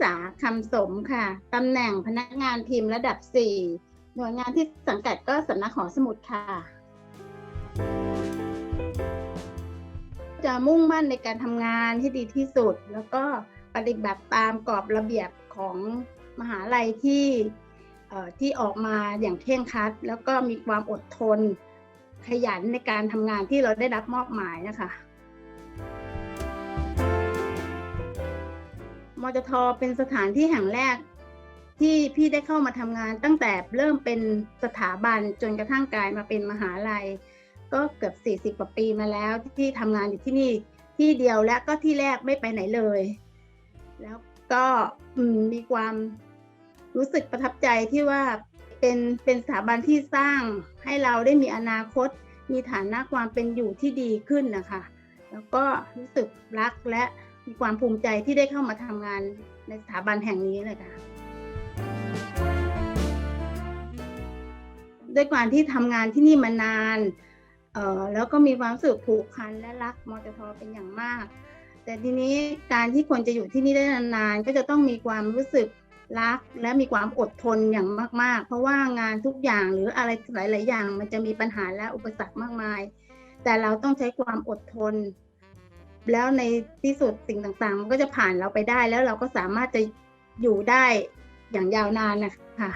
สาคำสมค่ะตำแหน่งพนักงานพิมพ์ระดับ 4 หน่วยงานที่สังกัดก็สำนักหอสมุดค่ะ จะมุ่งมั่นในการทำงานที่ดีที่สุด แล้วก็ปฏิบัติตามกรอบระเบียบของมหาลัยที่ที่ออกมาอย่างเคร่งครัด แล้วก็มีความอดทนขยันในการทำงานที่เราได้รับมอบหมายนะคะ มจทเป็นสถานที่แห่งแรก ที่พี่ได้เข้ามาทำงาน ตั้งแต่เริ่มเป็นสถาบันจนกระทั่งกลายมาเป็นมหาลัย ก็เกือบ 40กว่าปีมาแล้วที่ทำงานอยู่ที่นี่ที่เดียวและก็ที่แรกไม่ไปไหนเลย แล้วก็มีความรู้สึกประทับใจที่ว่าเป็นเป็นสถาบันที่สร้างให้เราได้มีอนาคต มีฐานะความเป็นอยู่ที่ดีขึ้นนะคะ แล้วก็รู้สึกรักและ มีความภูมิใจที่ได้เข้ามาทำงานในสถาบันแห่งนี้เลยค่ะ ด้วยการที่ทำงานที่นี่มานานเอ่อแล้วก็มีความรู้สึกผูกพันและรักมจทเป็นอย่างมาก แต่ทีนี้การที่คนจะอยู่ที่นี่ได้นานๆ ก็จะต้องมีความรู้สึกรักและมีความอดทนอย่างมาก ๆ เพราะว่างานทุกอย่างหรืออะไรหลาย ๆ อย่าง มันจะมีปัญหาและอุปสรรคมากมาย แต่เราต้องใช้ความอดทน แล้วในที่สุดสิ่งต่างๆ มันก็จะผ่านเราไปได้แล้วเราก็สามารถจะอยู่ได้อย่างยาวนานนะคะ